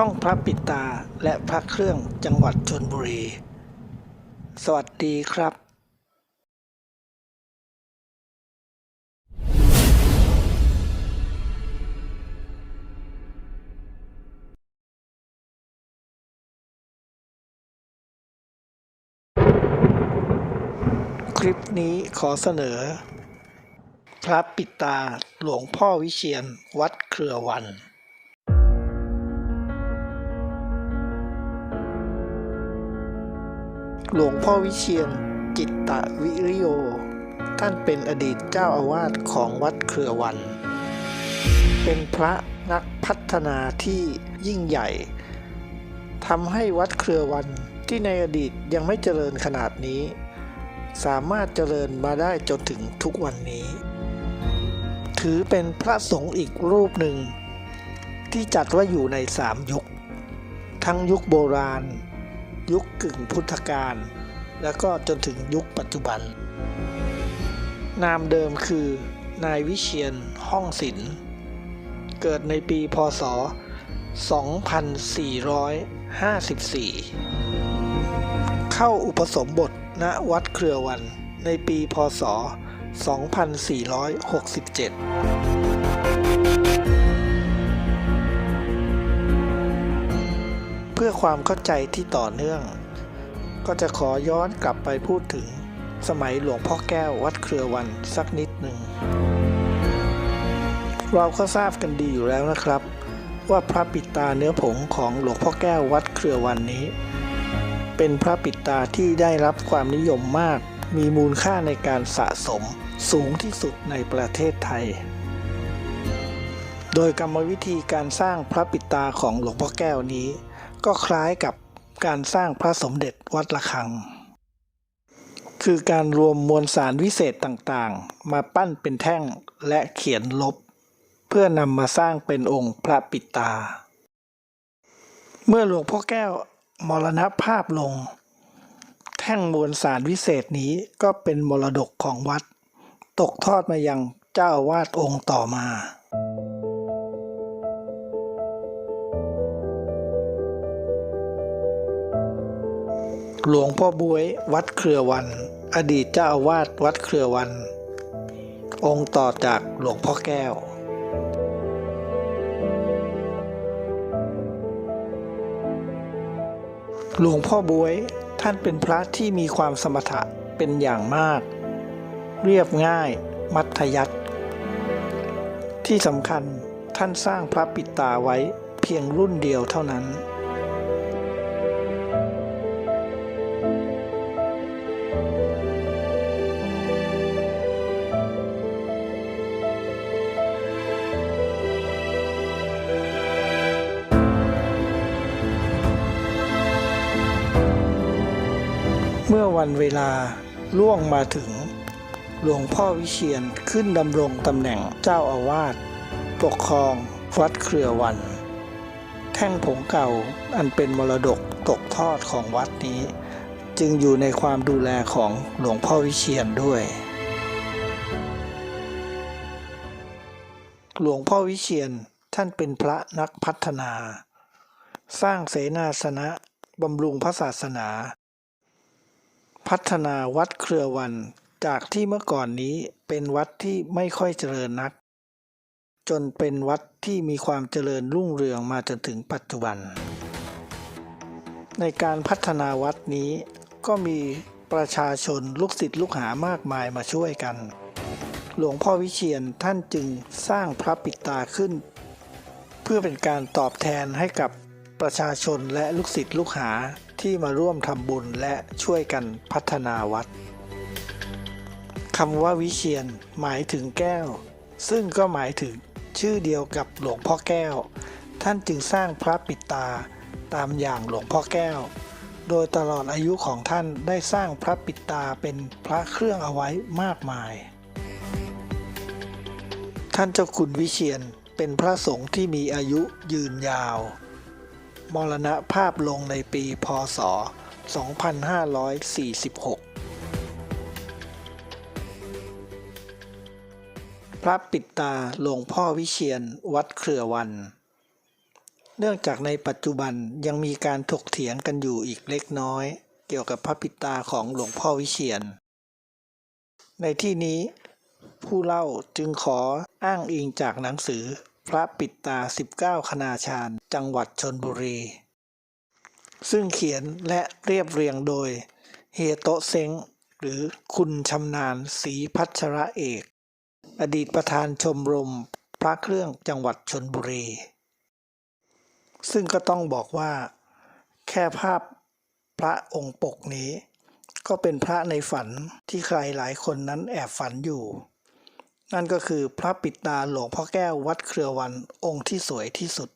ช่องพระปิดตาและพระเครื่องจังหวัดชนบุรี สวัสดีครับคลิปนี้ขอเสนอ พระปิตาหลวงพ่อวิเชียนวัดเครือวัน หลวงพ่อวิเชียนจิตตวิริโย ท่านเป็นอดีตเจ้าอาวาสของวัดเครือวัน เป็นพระนักพัฒนาที่ยิ่งใหญ่ทำให้วัดเครือวันที่ในอดีตยังไม่เจริญขนาดนี้ สามารถเจริญมาได้จนถึงทุกวันนี้ ถือเป็นพระสงฆ์อีกรูปหนึ่ง ที่จัดว่าอยู่ในสามยุค ทั้งยุคโบราณ ยุคกึ่งพุทธกาลแล้วก็จนถึงยุคปัจจุบัน นามเดิมคือนายวิเชียนห้องศิลป์เกิดในปีพศ 2454 เข้าอุปสมบทณวัดเครือวันในปีพศ 2467 พื่อความเข้าใจที่ต่อเนื่อง ก็จะขอย้อนกลับไปพูดถึงสมัยหลวงพ่อแก้ววัดเครือวันสักนิดหนึ่ง เราก็ทราบกันดีอยู่แล้วนะครับ ว่าพระปิตาเนื้อผงของหลวงพ่อแก้ววัดเครือวันนี้ เป็นพระปิตาที่ได้รับความนิยมมาก มีมูลค่าในการสะสมสูงที่สุดในประเทศไทย โดยกรรมวิธีการสร้างพระปิตาของหลวงพ่อแก้วนี้ ก็คล้ายกับการสร้างพระสมเด็จวัดระฆัง คือการรวมมวลสารวิเศษต่างๆ มาปั้นเป็นแท่งและเขียนลบ เพื่อนำมาสร้างเป็นองค์พระปิตา เมื่อหลวงพ่อแก้วมรณภาพลง แท่งมวลสารวิเศษนี้ก็เป็นมรดกของวัด ตกทอดมายังเจ้าวาสองค์ต่อมา หลวงพ่อบวยวัดเครือวัน อดีตเจ้าอาวาสวัดเครือวัน องค์ต่อจากหลวงพ่อแก้ว หลวงพ่อบวยท่านเป็นพระที่มีความสมถะเป็นอย่างมาก เรียบง่ายมัธยัติที่สำคัญท่านสร้างพระปิดตาไว้เพียงรุ่นเดียวเท่านั้น เมื่อวันเวลาล่วงมาถึง หลวงพ่อวิเชียนขึ้นดำรงตำแหน่งเจ้าอาวาสปกครองวัดเครือวัน แท่งผงเก่าอันเป็นมรดกตกทอดของวัดนี้ จึงอยู่ในความดูแลของหลวงพ่อวิเชียนด้วย หลวงพ่อวิเชียนท่านเป็นพระนักพัฒนา สร้างเสนาสนะบำรุงพระศาสนา พัฒนาวัดเครือวัน จากที่เมื่อก่อนนี้เป็นวัดที่ไม่ค่อยเจริญนัก จนเป็นวัดที่มีความเจริญรุ่งเรืองมาจนถึงปัจจุบัน ในการพัฒนาวัดนี้ก็มีประชาชนลูกศิษย์ลูกหามากมายมาช่วยกัน หลวงพ่อวิเชียนท่านจึงสร้างพระปิดตาขึ้น เพื่อเป็นการตอบแทนให้กับประชาชนและลูกศิษย์ลูกหา ที่มาร่วมทำบุญและช่วยกันพัฒนาวัดคำว่าวิเชียนหมายถึงแก้ว ซึ่งก็หมายถึงชื่อเดียวกับหลวงพ่อแก้ว ท่านจึงสร้างพระปิดตาตามอย่างหลวงพ่อแก้ว โดยตลอดอายุของท่านได้สร้างพระปิดตาเป็นพระเครื่องเอาไว้มากมาย ท่านเจ้าคุณวิเชียนเป็นพระสงฆ์ที่มีอายุยืนยาว มรณภาพลงในปีพศ 2546 พระปิดตาหลวงพ่อวิเชียนวัดเครือวัน เนื่องจากในปัจจุบันยังมีการถกเถียงกันอยู่อีกเล็กน้อย เกี่ยวกับพระปิดตาของหลวงพ่อวิเชียน ในที่นี้ผู้เล่าจึงขออ้างอิงจากหนังสือ พระปิดตา 19 คณาชาญ จังหวัดชนบุรี ซึ่งเขียนและเรียบเรียงโดย เฮโตะเซ้งหรือคุณชำนาญศรีพัชระเอก อดีตประธานชมรมพระเครื่องจังหวัดชนบุรี ซึ่งก็ต้องบอกว่า แค่ภาพพระองค์ปกนี้ ก็เป็นพระในฝันที่ใครหลายคนนั้นแอบฝันอยู่ นั่นก็คือพระปิดตาหลวงพ่อแก้ววัดเครือวันองค์ที่สวยที่สุด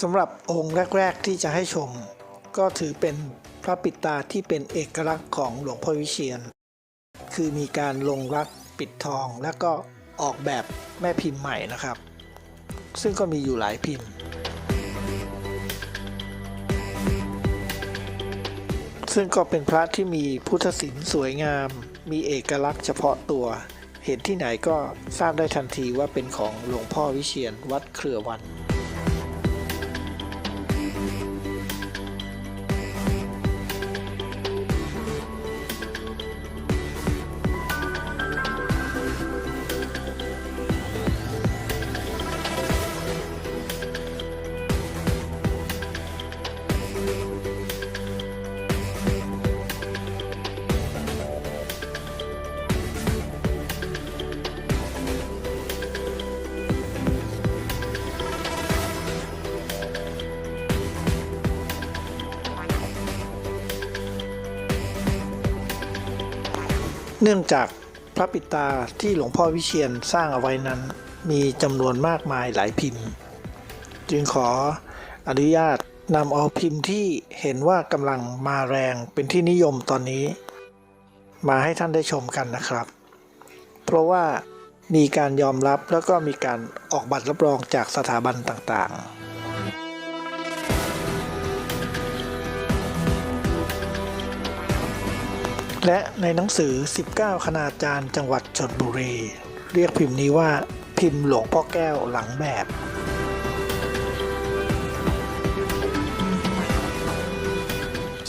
สำหรับองค์แรก ๆ ที่จะให้ชม ก็ถือเป็นพระปิดตาที่เป็นเอกลักษณ์ของหลวงพ่อวิเชียน คือมีการลงรักปิดทองแล้วก็ออกแบบแม่พิมพ์ใหม่นะครับ ซึ่งก็มีอยู่หลายพิมพ์ ซึ่งก็เป็นพระที่มีพุทธศิลป์สวยงาม มีเอกลักษณ์เฉพาะตัว เห็นที่ไหนก็ทราบได้ทันทีว่าเป็นของหลวงพ่อวิเชียนวัดเครือวัน เนื่องจากพระปิตาที่หลวงพ่อวิเชียนสร้างเอาไว้นั้น มีจำนวนมากมายหลายพิมพ์ จึงขออนุญาตนำเอาพิมพ์ที่เห็นว่ากำลังมาแรงเป็นที่นิยมตอนนี้ มาให้ท่านได้ชมกันนะครับ เพราะว่ามีการยอมรับแล้วก็มีการออกบัตรรับรองจากสถาบันต่างๆ และในหนังสือ 19 คณาจารย์จังหวัดชนบุรี เรียกพิมพ์นี้ว่าพิมพ์หลวงพ่อแก้วหลังแบบ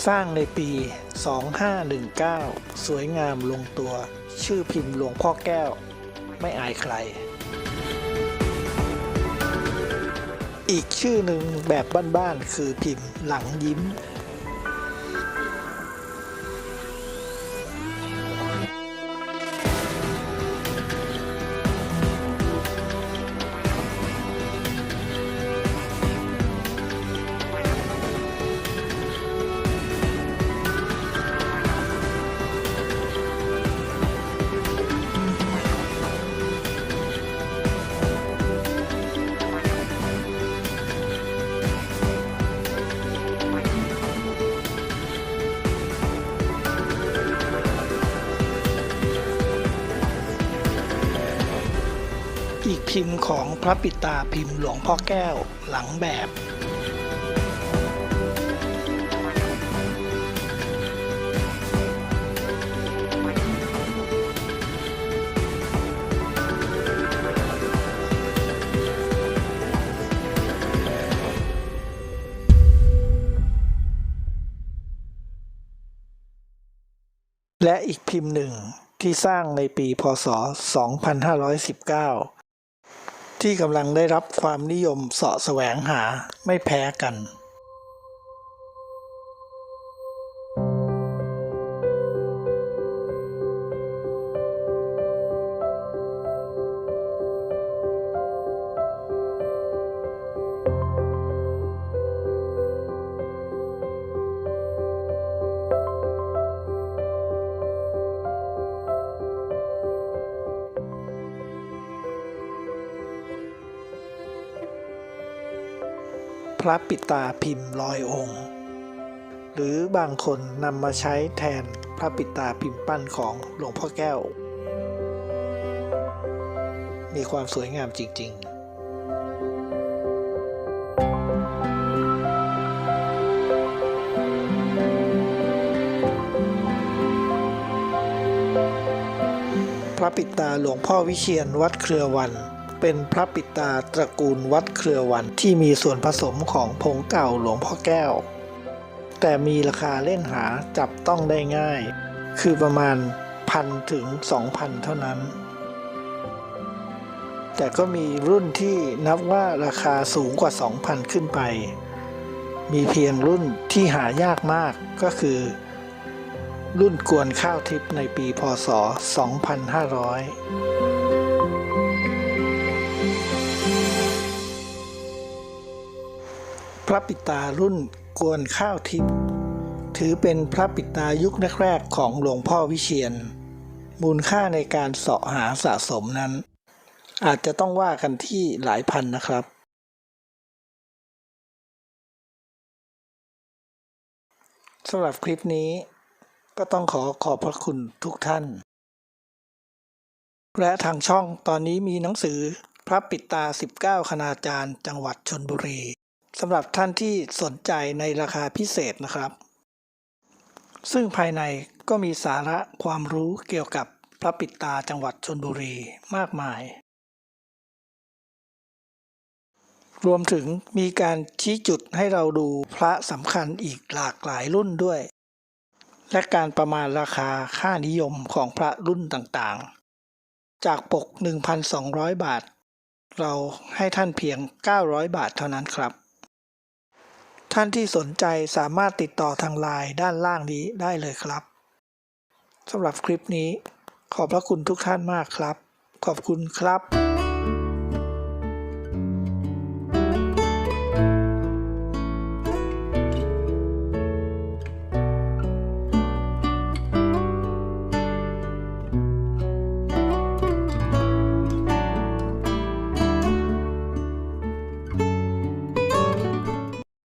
สร้างในปี 2519 สวยงามลงตัว ชื่อพิมพ์หลวงพ่อแก้ว ไม่อายใคร อีกชื่อหนึ่งแบบบ้านๆคือพิมพ์หลังยิ้ม ของพระปิตาพิมพ์หลวงพ่อแก้วหลังแบบ และอีกพิมพ์หนึ่งที่สร้างในปีพศ 2519 ที่กำลังได้รับความนิยมเสาะแสวงหาไม่แพ้กัน ระปิตาพิมพ์ลอยองค์ หรือบางคนนำมาใช้แทนพระปิตาพิมพ์ปั้นของหลวงพ่อแก้ว มีความสวยงามจริง ๆพระปิตาหลวงพ่อวิเชียนวัดเครือวัน เป็นพระปิตาตระกูลวัดเครือวันที่มีส่วนผสมของผงเก่าหลวงพ่อแก้ว แต่มีราคาเล่นหาจับต้องได้ง่าย คือประมาณพันถึงสองพันเท่านั้น แต่ก็มีรุ่นที่นับว่าราคาสูงกว่า 2,000 ขึ้นไป มีเพียงรุ่นที่หายากมากก็คือ รุ่นกวนข้าวทิพย์ในปีพศ 2500 พระปิตารุ่นกวนข้าวทิพย์ถือเป็นพระปิตายุคแรกๆของหลวงพ่อวิเชียน มูลค่าในการเสาะหาสะสมนั้น อาจจะต้องว่ากันที่หลายพันนะครับ สำหรับคลิปนี้ก็ต้องขอขอบพระคุณทุกท่าน และทางช่องตอนนี้มีหนังสือพระปิตา 19 คณาจารย์ จังหวัดชนบุรี สำหรับท่านที่สนใจในราคาพิเศษนะครับ ซึ่งภายในก็มีสาระความรู้เกี่ยวกับพระปิดตาจังหวัดชนบุรีมากมาย รวมถึงมีการชี้จุดให้เราดูพระสำคัญอีกหลากหลายรุ่นด้วย และการประมาณราคาค่านิยมของพระรุ่นต่างๆ จากปก 1,200 บาท เราให้ท่านเพียง 900 บาทเท่านั้นครับ ท่านที่สนใจสามารถติดต่อทางไลน์ด้านล่างนี้ได้เลยครับสำหรับคลิปนี้ ขอบพระคุณทุกท่านมากครับ ขอบคุณครับ